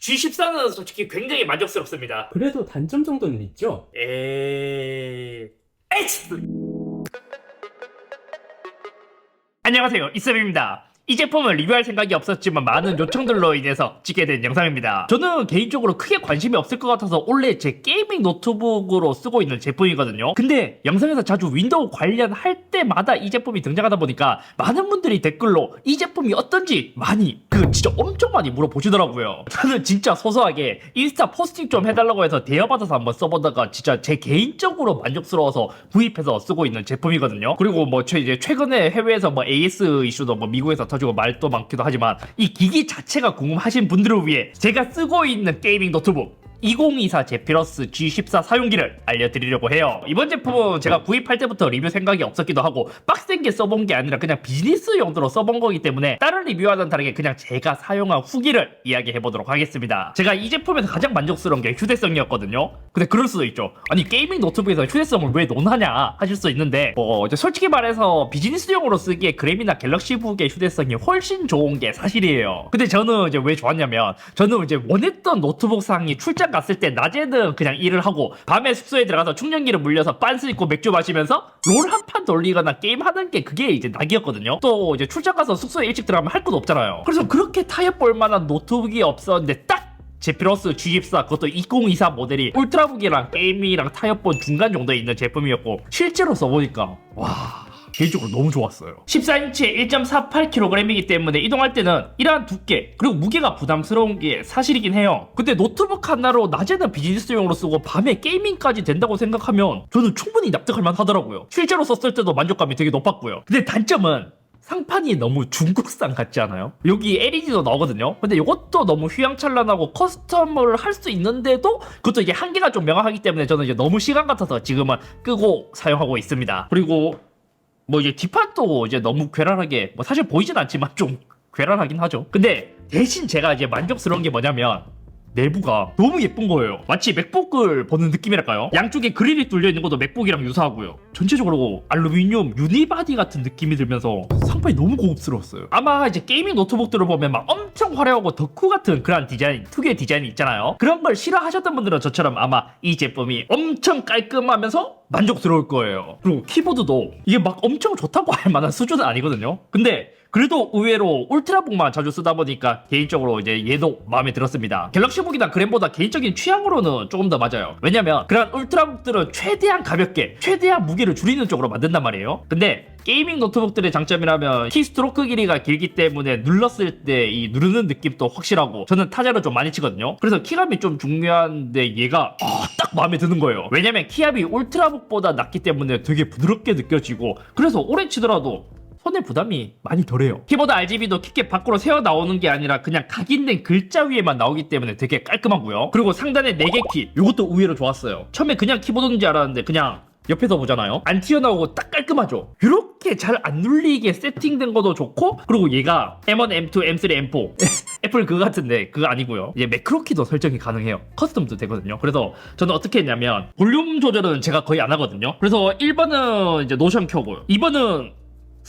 G14는 솔직히 굉장히 만족스럽습니다. 그래도 단점 정도는 있죠? 에... H! 안녕하세요 이쌤입니다 이 제품을 리뷰할 생각이 없었지만 많은 요청들로 인해서 찍게 된 영상입니다 저는 개인적으로 크게 관심이 없을 것 같아서 원래 제 게이밍 노트북으로 쓰고 있는 제품이거든요 근데 영상에서 자주 윈도우 관련할 때마다 이 제품이 등장하다 보니까 많은 분들이 댓글로 이 제품이 어떤지 많이 그 진짜 엄청 많이 물어보시더라고요. 저는 진짜 소소하게 인스타 포스팅 좀 해달라고 해서 대여받아서 한번 써보다가 진짜 제 개인적으로 만족스러워서 구입해서 쓰고 있는 제품이거든요. 그리고 뭐 최, 이제 최근에 해외에서 뭐 AS 이슈도 뭐 미국에서 터지고 말도 많기도 하지만 이 기기 자체가 궁금하신 분들을 위해 제가 쓰고 있는 게이밍 노트북 2024 제피러스 G14 사용기를 알려드리려고 해요. 이번 제품은 제가 구입할 때부터 리뷰 생각이 없었기도 하고 빡센 게 써본 게 아니라 그냥 비즈니스 용도로 써본 거기 때문에 다른 리뷰와는 다르게 그냥 제가 사용한 후기를 이야기해보도록 하겠습니다. 제가 이 제품에서 가장 만족스러운 게 휴대성이었거든요. 근데 그럴 수도 있죠. 아니 게이밍 노트북에서 휴대성을 왜 논하냐 하실 수 있는데 뭐 이제 솔직히 말해서 비즈니스용으로 쓰기에 그램이나 갤럭시북의 휴대성이 훨씬 좋은 게 사실이에요. 근데 저는 이제 왜 좋았냐면 저는 이제 원했던 노트북 상이 출장 갔을 때 낮에는 그냥 일을 하고 밤에 숙소에 들어가서 충전기를 물려서 빤스 입고 맥주 마시면서 롤 한 판 돌리거나 게임 하는 게 그게 이제 낙이었거든요. 또 이제 출장 가서 숙소에 일찍 들어가면 할 것도 없잖아요. 그래서 그렇게 타협 볼 만한 노트북이 없었는데 딱 제피러스 G14 그것도 2024 모델이 울트라북이랑 게임이랑 타협본 중간 정도에 있는 제품이었고 실제로 써보니까 와 개인적으로 너무 좋았어요 14인치에 1.48kg이기 때문에 이동할 때는 이러한 두께 그리고 무게가 부담스러운 게 사실이긴 해요 근데 노트북 하나로 낮에는 비즈니스용으로 쓰고 밤에 게이밍까지 된다고 생각하면 저는 충분히 납득할 만하더라고요 실제로 썼을 때도 만족감이 되게 높았고요 근데 단점은 상판이 너무 중국산 같지 않아요? 여기 LED도 나오거든요. 근데 이것도 너무 휘황찬란하고 커스텀을 할 수 있는데도 그것도 이게 한계가 좀 명확하기 때문에 저는 이제 너무 시간 같아서 지금은 끄고 사용하고 있습니다. 그리고 뭐 이제 뒷판도 이제 너무 괴랄하게 뭐 사실 보이진 않지만 좀 괴랄하긴 하죠. 근데 대신 제가 이제 만족스러운 게 뭐냐면 내부가 너무 예쁜 거예요. 마치 맥북을 보는 느낌이랄까요? 양쪽에 그릴이 뚫려 있는 것도 맥북이랑 유사하고요. 전체적으로 알루미늄 유니바디 같은 느낌이 들면서 상판이 너무 고급스러웠어요. 아마 이제 게이밍 노트북들을 보면 막 엄청 화려하고 덕후 같은 그런 디자인, 특유의 디자인이 있잖아요. 그런 걸 싫어하셨던 분들은 저처럼 아마 이 제품이 엄청 깔끔하면서 만족스러울 거예요. 그리고 키보드도 이게 막 엄청 좋다고 할 만한 수준은 아니거든요. 근데 그래도 의외로 울트라북만 자주 쓰다 보니까 개인적으로 이제 얘도 마음에 들었습니다. 갤럭시북이나 그램보다 개인적인 취향으로는 조금 더 맞아요. 왜냐면 그런 울트라북들은 최대한 가볍게 최대한 무게를 줄이는 쪽으로 만든단 말이에요. 근데 게이밍 노트북들의 장점이라면 키 스트로크 길이가 길기 때문에 눌렀을 때 이 누르는 느낌도 확실하고 저는 타자를 좀 많이 치거든요. 그래서 키감이 좀 중요한데 얘가 아, 딱 마음에 드는 거예요. 왜냐면 키압이 울트라북보다 낮기 때문에 되게 부드럽게 느껴지고 그래서 오래 치더라도 손에 부담이 많이 덜해요. 키보드 RGB도 깊게 밖으로 새어 나오는 게 아니라 그냥 각인된 글자 위에만 나오기 때문에 되게 깔끔하고요. 그리고 상단에 4개 키, 이것도 의외로 좋았어요. 처음에 그냥 키보드인 줄 알았는데 그냥 옆에서 보잖아요. 안 튀어나오고 딱 깔끔하죠. 이렇게 잘 안 눌리게 세팅된 것도 좋고 그리고 얘가 M1, M2, M3, M4 애플 그거 같은데 그거 아니고요. 이제 매크로키도 설정이 가능해요. 커스텀도 되거든요. 그래서 저는 어떻게 했냐면 볼륨 조절은 제가 거의 안 하거든요. 그래서 1번은 이제 노션 켜고요. 2번은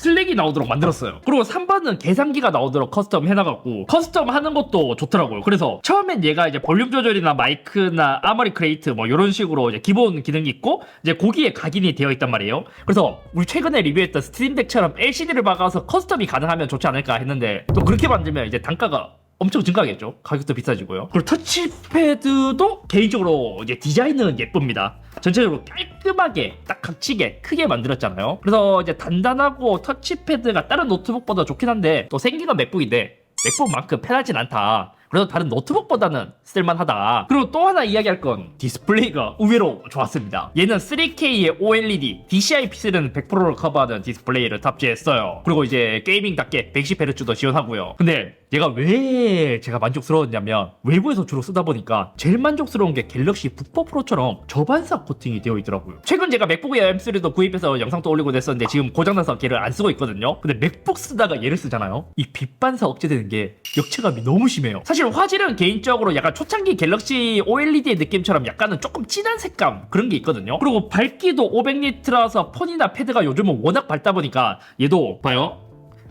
슬랙이 나오도록 만들었어요. 그리고 3번은 계산기가 나오도록 커스텀 해놔갖고 커스텀 하는 것도 좋더라고요. 그래서 처음엔 얘가 이제 볼륨 조절이나 마이크나 아머리 크레이트 뭐 이런 식으로 이제 기본 기능이 있고 이제 거기에 각인이 되어 있단 말이에요. 그래서 우리 최근에 리뷰했던 스트림덱처럼 LCD를 박아서 커스텀이 가능하면 좋지 않을까 했는데 또 그렇게 만들면 이제 단가가 엄청 증가하겠죠. 가격도 비싸지고요. 그리고 터치패드도 개인적으로 이제 디자인은 예쁩니다. 전체적으로 깔끔 하게 딱 각지게 크게 만들었잖아요. 그래서 이제 단단하고 터치패드가 다른 노트북보다 좋긴 한데 또 생긴 건 맥북인데 맥북만큼 편하진 않다. 그래서 다른 노트북보다는 쓸만하다. 그리고 또 하나 이야기할 건 디스플레이가 의외로 좋았습니다. 얘는 3K의 OLED, DCI-P는 100%를 커버하는 디스플레이를 탑재했어요. 그리고 이제 게이밍답게 110Hz도 지원하고요. 근데 얘가 왜 제가 만족스러웠냐면 외부에서 주로 쓰다 보니까 제일 만족스러운 게 갤럭시 북4 프로처럼 저반사 코팅이 되어 있더라고요. 최근 제가 맥북 에어 M3도 구입해서 영상도 올리고 됐었는데 지금 고장나서 걔를 안 쓰고 있거든요. 근데 맥북 쓰다가 얘를 쓰잖아요. 이 빛반사 억제되는 게 역체감이 너무 심해요. 사실 화질은 개인적으로 약간 초창기 갤럭시 OLED의 느낌처럼 약간은 조금 진한 색감 그런 게 있거든요. 그리고 밝기도 500니트라서 폰이나 패드가 요즘은 워낙 밝다 보니까 얘도 봐요.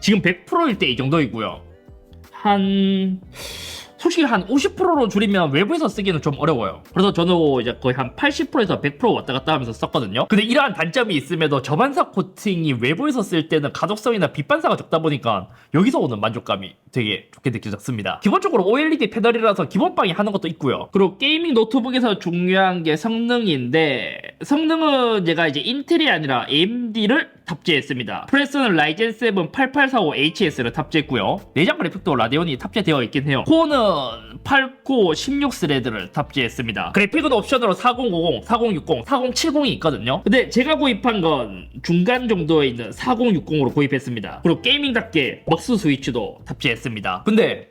지금 100%일 때 이 정도이고요. 한 솔직히 한 50%로 줄이면 외부에서 쓰기는 좀 어려워요. 그래서 저는 이제 거의 한 80%에서 100% 왔다 갔다 하면서 썼거든요. 근데 이러한 단점이 있음에도 저반사 코팅이 외부에서 쓸 때는 가독성이나 빛반사가 적다 보니까 여기서 오는 만족감이 되게 좋게 느껴졌습니다. 기본적으로 OLED 패널이라서 기본빵이 하는 것도 있고요. 그리고 게이밍 노트북에서 중요한 게 성능인데 성능은 제가 이제 인텔이 아니라 AMD를 탑재했습니다. 프레스는 라이젠 7 8845HS를 탑재했고요. 내장 그래픽도 라데온이 탑재되어 있긴 해요. 코어는 8코어 16 스레드를 탑재했습니다. 그래픽은 옵션으로 4050, 4060, 4070이 있거든요. 근데 제가 구입한 건 중간 정도에 있는 4060으로 구입했습니다. 그리고 게이밍답게 먹스 스위치도 탑재했습니다. 근데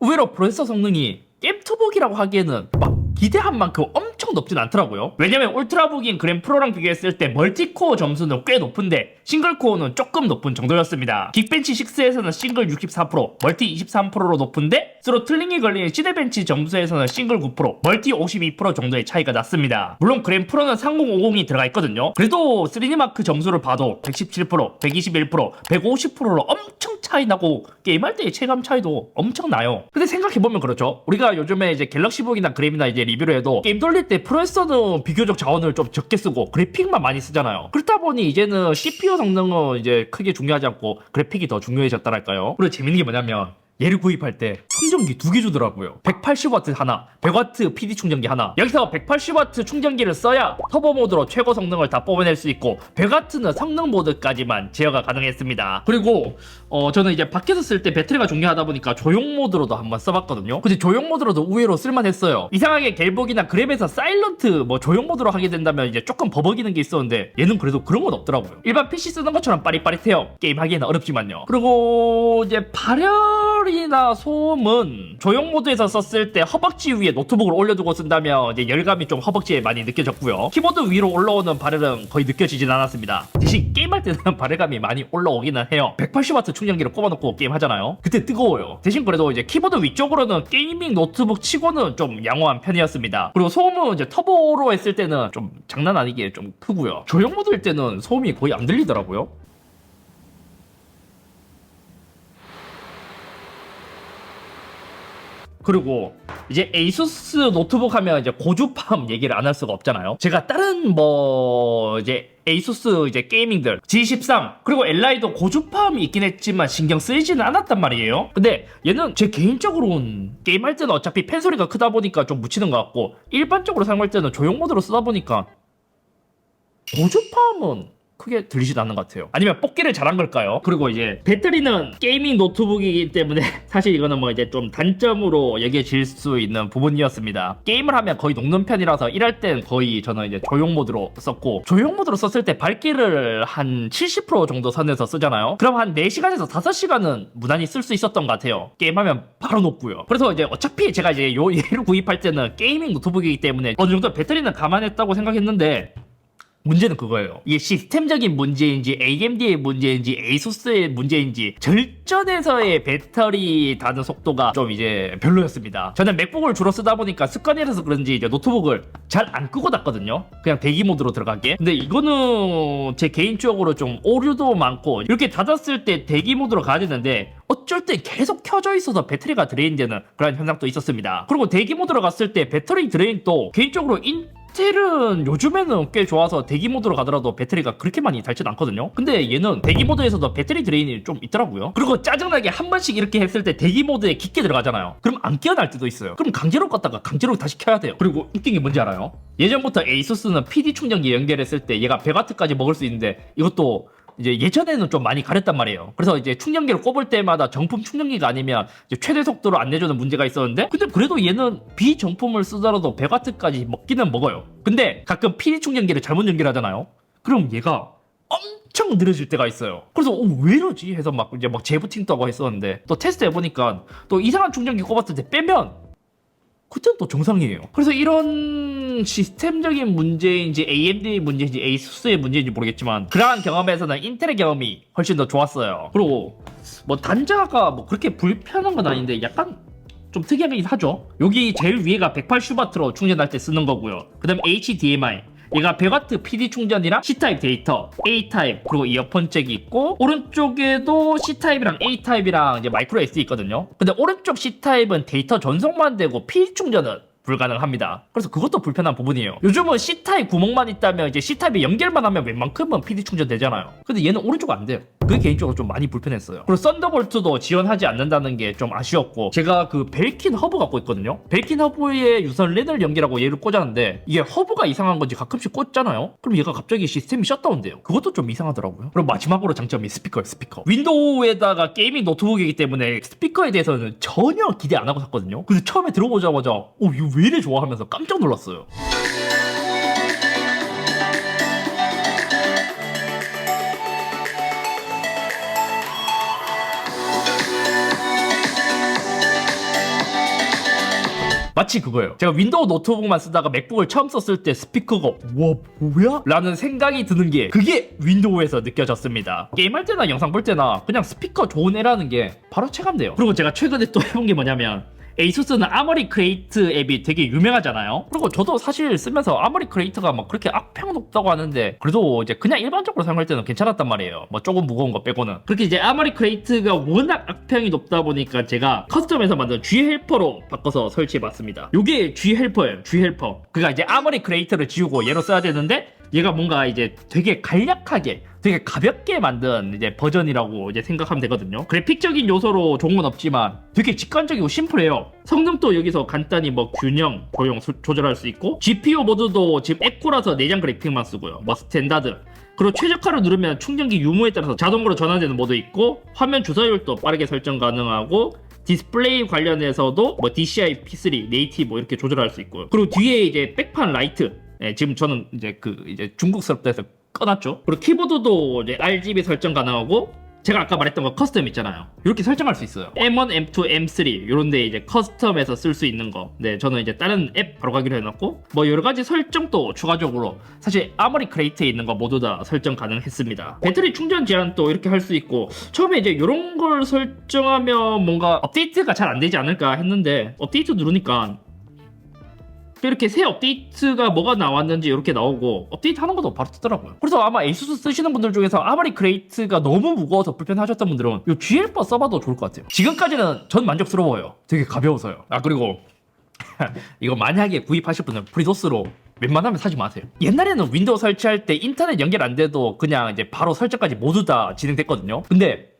의외로 프로세서 성능이 게임투북이라고 하기에는 막 기대한 만큼 엄청 높진 않더라고요. 왜냐면 울트라북인 그램 프로랑 비교했을 때 멀티코어 점수는 꽤 높은데 싱글코어는 조금 높은 정도였습니다. 긱벤치 6에서는 싱글 64%, 멀티 23%로 높은데 스로틀링이 걸리는 시대벤치 점수에서는 싱글 9%, 멀티 52% 정도의 차이가 났습니다. 물론 그램 프로는 3050이 들어가 있거든요. 그래도 3D마크 점수를 봐도 117%, 121%, 150%로 엄청 차이 나고 게임할 때의 체감 차이도 엄청 나요. 근데 생각해보면 그렇죠. 우리가 요즘에 이제 갤럭시북이나 그램이나 이제 리뷰를 해도 게임 돌릴 때 프로세서는 비교적 자원을 좀 적게 쓰고 그래픽만 많이 쓰잖아요. 그렇다 보니 이제는 CPU 성능은 이제 크게 중요하지 않고 그래픽이 더 중요해졌다랄까요. 그리고 재밌는 게 뭐냐면 얘를 구입할 때 충전기 두 개 주더라고요. 180W 하나, 100W PD 충전기 하나. 여기서 180W 충전기를 써야 터보 모드로 최고 성능을 다 뽑아낼 수 있고 100W는 성능 모드까지만 제어가 가능했습니다. 그리고 어, 저는 이제 밖에서 쓸 때 배터리가 중요하다 보니까 조용 모드로도 한번 써봤거든요. 근데 조용 모드로도 의외로 쓸만했어요. 이상하게 갤북이나 그램에서 사일런트 뭐 조용 모드로 하게 된다면 이제 조금 버벅이는 게 있었는데 얘는 그래도 그런 건 없더라고요. 일반 PC 쓰는 것처럼 빠릿빠릿해요. 게임 하기에는 어렵지만요. 그리고 이제 발열이나 소음은 조용 모드에서 썼을 때 허벅지 위에 노트북을 올려두고 쓴다면 이제 열감이 좀 허벅지에 많이 느껴졌고요. 키보드 위로 올라오는 발열은 거의 느껴지진 않았습니다. 대신 게임할 때는 발열감이 많이 올라오기는 해요. 180W 충전기를 꼽아놓고 게임 하잖아요. 그때 뜨거워요. 대신 그래도 이제 키보드 위쪽으로는 게이밍 노트북 치고는 좀 양호한 편이었습니다. 그리고 소음은 이제 터보로 했을 때는 좀 장난 아니게 좀 크고요. 조용 모드일 때는 소음이 거의 안 들리더라고요. 그리고 이제 에이수스 노트북 하면 이제 고주팜 얘기를 안 할 수가 없잖아요. 제가 다른 뭐 이제 에이수스 이제 게이밍들 G13 그리고 엘라이도 고주팜이 있긴 했지만 신경 쓰이지는 않았단 말이에요. 근데 얘는 제 개인적으로는 게임할 때는 어차피 팬 소리가 크다 보니까 좀 묻히는 것 같고 일반적으로 사용할 때는 조용 모드로 쓰다 보니까 고주팜은 크게 들리지도 않는 것 같아요. 아니면 뽑기를 잘한 걸까요? 그리고 이제 배터리는 게이밍 노트북이기 때문에 사실 이거는 뭐 이제 좀 단점으로 여겨질 수 있는 부분이었습니다. 게임을 하면 거의 녹는 편이라서 일할 땐 거의 저는 이제 조용 모드로 썼고 조용 모드로 썼을 때 밝기를 한 70% 정도 선에서 쓰잖아요. 그럼 한 4시간에서 5시간은 무난히 쓸 수 있었던 것 같아요. 게임하면 바로 녹고요. 그래서 이제 어차피 제가 이제 요 얘를 구입할 때는 게이밍 노트북이기 때문에 어느 정도 배터리는 감안했다고 생각했는데 문제는 그거예요. 이게 시스템적인 문제인지 AMD의 문제인지 ASUS의 문제인지 절전에서의 배터리 닿는 속도가 좀 이제 별로였습니다. 저는 맥북을 주로 쓰다 보니까 습관이라서 그런지 이제 노트북을 잘 안 끄고 닫거든요. 그냥 대기 모드로 들어가게. 근데 이거는 제 개인적으로 좀 오류도 많고 이렇게 닫았을 때 대기 모드로 가야 되는데 어쩔 때 계속 켜져 있어서 배터리가 드레인되는 그런 현상도 있었습니다. 그리고 대기 모드로 갔을 때 배터리 드레인도 개인적으로 인 인텔은 요즘에는 꽤 좋아서 대기 모드로 가더라도 배터리가 그렇게 많이 닳진 않거든요. 근데 얘는 대기 모드에서도 배터리 드레인이 좀 있더라고요. 그리고 짜증나게 한 번씩 이렇게 했을 때 대기 모드에 깊게 들어가잖아요. 그럼 안 깨어날 때도 있어요. 그럼 강제로 껐다가 강제로 다시 켜야 돼요. 그리고 웃긴 게 뭔지 알아요? 예전부터 에이수스는 PD 충전기 연결했을 때 얘가 100W까지 먹을 수 있는데 이것도 이제 예전에는 좀 많이 가렸단 말이에요. 그래서 이제 충전기를 꼽을 때마다 정품 충전기가 아니면 최대 속도로 안 내주는 문제가 있었는데, 근데 그래도 얘는 비정품을 쓰더라도 100W까지 먹기는 먹어요. 근데 가끔 PD 충전기를 잘못 연결하잖아요. 그럼 얘가 엄청 느려질 때가 있어요. 그래서 어, 왜 이러지? 해서 막 이제 막 재부팅도 하고 했었는데 또 테스트 해보니까 또 이상한 충전기 꼽았을 때 빼면 그때는 또 정상이에요. 그래서 이런 시스템적인 문제인지 AMD의 문제인지 ASUS의 문제인지 모르겠지만 그러한 경험에서는 인텔의 경험이 훨씬 더 좋았어요. 그리고 뭐 단자가 뭐 그렇게 불편한 건 아닌데 약간 좀 특이하긴 하죠. 여기 제일 위에가 108W로 충전할 때 쓰는 거고요. 그 다음에 HDMI 얘가 100W PD 충전이랑 C타입 데이터, A타입 그리고 이어폰 잭이 있고 오른쪽에도 C타입이랑 A타입이랑 이제 마이크로 SD 있거든요. 근데 오른쪽 C타입은 데이터 전송만 되고 PD 충전은 불가능합니다. 그래서 그것도 불편한 부분이에요. 요즘은 C타입 구멍만 있다면 이제 C타입에 연결만 하면 웬만큼은 PD 충전 되잖아요. 근데 얘는 오른쪽 안 돼요. 그게 개인적으로 좀 많이 불편했어요. 그리고 썬더볼트도 지원하지 않는다는 게 좀 아쉬웠고 제가 그 벨킨 허브 갖고 있거든요. 벨킨 허브에 유선 랜을 연결하고 얘를 꽂았는데 이게 허브가 이상한 건지 가끔씩 꽂잖아요. 그럼 얘가 갑자기 시스템이 셧다운돼요. 그것도 좀 이상하더라고요. 그리고 마지막으로 장점이 스피커예요. 스피커. 윈도우에다가 게이밍 노트북이기 때문에 스피커에 대해서는 전혀 기대 안 하고 샀거든요. 근데 처음에 들어보자마자 어 이거 왜 이래 좋아하면서 깜짝 놀랐어요. 마치 그거예요. 제가 윈도우 노트북만 쓰다가 맥북을 처음 썼을 때 스피커가 와 뭐야? 라는 생각이 드는 게 그게 윈도우에서 느껴졌습니다. 게임할 때나 영상 볼 때나 그냥 스피커 좋은 애라는 게 바로 체감돼요. 그리고 제가 최근에 또 해본 게 뭐냐면 에이수스는 아머리 크레이트 앱이 되게 유명하잖아요. 그리고 저도 사실 쓰면서 아머리 크레이트가 막 그렇게 악평 높다고 하는데 그래도 이제 그냥 일반적으로 사용할 때는 괜찮았단 말이에요. 뭐 조금 무거운 거 빼고는. 그렇게 이제 아머리 크레이트가 워낙 악평이 높다 보니까 제가 커스텀에서 만든 G 헬퍼로 바꿔서 설치해봤습니다. 요게 G 헬퍼예요. G 헬퍼. 그가 이제 아머리 크레이트를 지우고 얘로 써야 되는데 얘가 뭔가 이제 되게 간략하게 되게 가볍게 만든 이제 버전이라고 이제 생각하면 되거든요. 그래픽적인 요소로 좋은 건 없지만 되게 직관적이고 심플해요. 성능도 여기서 간단히 뭐 균형, 조용 수- 조절할 수 있고 GPU 모드도 지금 에코라서 내장 그래픽만 쓰고요. 뭐 스탠다드. 그리고 최적화를 누르면 충전기 유무에 따라서 자동으로 전환되는 모드 있고 화면 주사율도 빠르게 설정 가능하고 디스플레이 관련해서도 뭐 DCI P3, 네이티브 뭐 이렇게 조절할 수 있고요. 그리고 뒤에 이제 백판 라이트. 예, 지금 저는 이제 그 이제 중국스럽다 해서 꺼놨죠. 그리고 키보드도 이제 RGB 설정 가능하고 제가 아까 말했던 거 커스텀 있잖아요. 이렇게 설정할 수 있어요. M1, M2, M3 이런데 이제 커스텀에서 쓸 수 있는 거. 네, 저는 이제 다른 앱 바로 가기로 해놨고 뭐 여러 가지 설정도 추가적으로 사실 아머리 크레이트에 있는 거 모두 다 설정 가능했습니다. 배터리 충전 제한도 이렇게 할 수 있고 처음에 이제 이런 걸 설정하면 뭔가 업데이트가 잘 안 되지 않을까 했는데 업데이트 누르니까 이렇게 새 업데이트가 뭐가 나왔는지 이렇게 나오고 업데이트 하는 것도 바로 뜨더라고요. 그래서 아마 에이수스 쓰시는 분들 중에서 아마리 크레이트가 너무 무거워서 불편하셨던 분들은 이 GL4 써봐도 좋을 것 같아요. 지금까지는 전 만족스러워요. 되게 가벼워서요. 아 그리고 이거 만약에 구입하실 분은 프리도스로 웬만하면 사지 마세요. 옛날에는 윈도우 설치할 때 인터넷 연결 안 돼도 그냥 이제 바로 설정까지 모두 다 진행됐거든요. 근데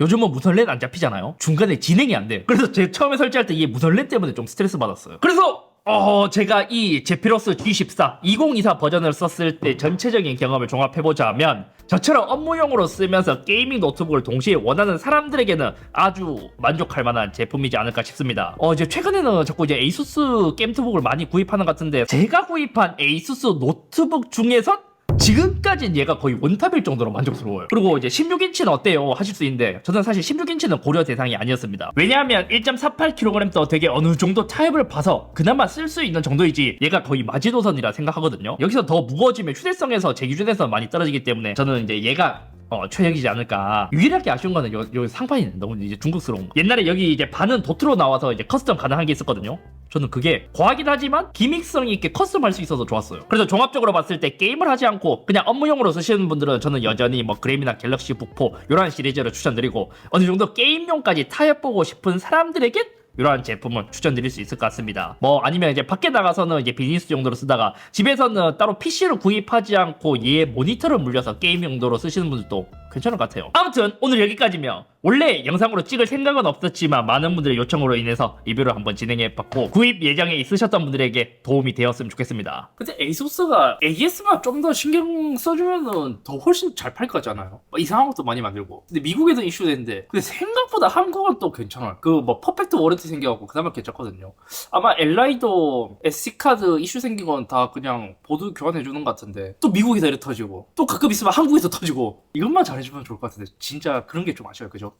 요즘은 무선 랜 안 잡히잖아요. 중간에 진행이 안 돼요. 그래서 제 처음에 설치할 때이 무선 랜 때문에 좀 스트레스 받았어요. 그래서 어 제가 이 제피로스 G14 2024 버전을 썼을 때 전체적인 경험을 종합해보자면 저처럼 업무용으로 쓰면서 게이밍 노트북을 동시에 원하는 사람들에게는 아주 만족할 만한 제품이지 않을까 싶습니다. 어 이제 최근에는 자꾸 이제 에이수스 게임트북을 많이 구입하는 것 같은데 제가 구입한 에이수스 노트북 중에선 지금까지는 얘가 거의 원탑일 정도로 만족스러워요. 그리고 이제 16인치는 어때요? 하실 수 있는데 저는 사실 16인치는 고려 대상이 아니었습니다. 왜냐하면 1.48kg도 되게 어느 정도 타입을 봐서 그나마 쓸 수 있는 정도이지 얘가 거의 마지노선이라 생각하거든요. 여기서 더 무거워지면 휴대성에서 제 기준에서 많이 떨어지기 때문에 저는 이제 얘가 어, 최적이지 않을까. 유일하게 아쉬운 거는 요, 요 상판이 너무 이제 중국스러운 거. 옛날에 여기 이제 반은 도트로 나와서 이제 커스텀 가능한 게 있었거든요. 저는 그게 과하긴 하지만 기믹성 있게 커스텀 할 수 있어서 좋았어요. 그래서 종합적으로 봤을 때 게임을 하지 않고 그냥 업무용으로 쓰시는 분들은 저는 여전히 뭐 그램이나 갤럭시 북포 이런 시리즈를 추천드리고 어느 정도 게임용까지 타협보고 싶은 사람들에겐 이러한 제품을 추천드릴 수 있을 것 같습니다. 뭐 아니면 이제 밖에 나가서는 이제 비즈니스 용도로 쓰다가 집에서는 따로 PC를 구입하지 않고 얘 모니터를 물려서 게임 용도로 쓰시는 분들도 괜찮을 것 같아요. 아무튼 오늘 여기까지며 원래 영상으로 찍을 생각은 없었지만 많은 분들의 요청으로 인해서 리뷰를 한번 진행해봤고 구입 예정에 있으셨던 분들에게 도움이 되었으면 좋겠습니다. 근데 에이소스가 AS만 좀 더 신경 써주면은 더 훨씬 잘 팔 거잖아요. 뭐 이상한 것도 많이 만들고. 근데 미국에도 이슈되는데, 근데 생각보다 한국은 또 괜찮아요. 그 뭐 퍼펙트 워런티 생겨갖고 그나마 괜찮거든요. 아마 엘라이도 SD 카드 이슈 생긴 건 다 그냥 보드 교환해 주는 것 같은데, 또 미국에서 이래 터지고, 또 가끔 있으면 한국에서 터지고, 이것만 잘해주면 좋을 것 같은데, 진짜 그런 게 좀 아쉬워요, 그죠?